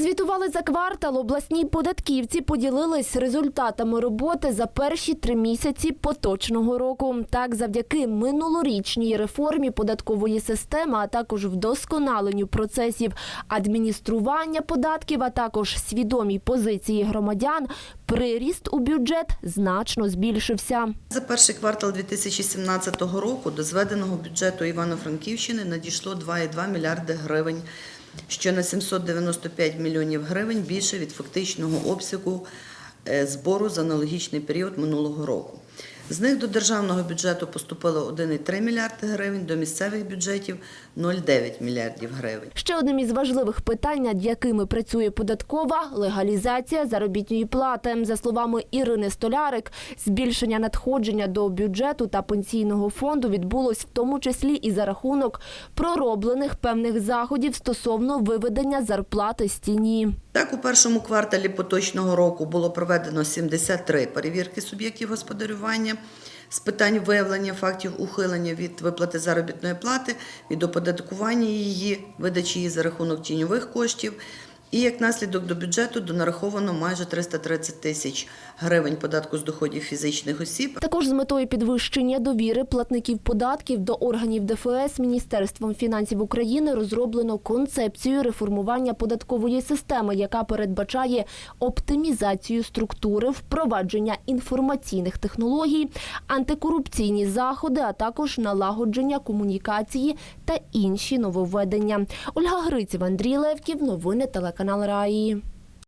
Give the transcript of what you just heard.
Прозвітували за квартал. Обласні податківці поділились результатами роботи за перші три місяці поточного року. Так, завдяки минулорічній реформі податкової системи, а також вдосконаленню процесів адміністрування податків, а також свідомій позиції громадян, приріст у бюджет значно збільшився. За перший квартал 2017 року до зведеного бюджету Івано-Франківщини надійшло 2,2 мільярди гривень, що на 795 мільйонів гривень більше від фактичного обсягу е, збору за аналогічний період минулого року. З них до державного бюджету поступило 1,3 мільярди гривень, до місцевих бюджетів 0,9 мільярдів гривень. Ще одним із важливих питань, над якими працює податкова – легалізація заробітної плати. За словами Ірини Столярик, збільшення надходження до бюджету та пенсійного фонду відбулось в тому числі і за рахунок пророблених певних заходів стосовно виведення зарплати з тіні. Так, у першому кварталі поточного року було проведено 73 перевірки суб'єктів господарювання з питань виявлення фактів ухилення від виплати заробітної плати, від оподаткування її, видачі її за рахунок тіньових коштів. І як наслідок до бюджету донараховано майже 330 тисяч гривень податку з доходів фізичних осіб. Також з метою підвищення довіри платників податків до органів ДФС Міністерством фінансів України розроблено концепцію реформування податкової системи, яка передбачає оптимізацію структури, впровадження інформаційних технологій, антикорупційні заходи, а також налагодження комунікації та інші нововведення. Ольга Гриців, Андрій Левків, новини canal era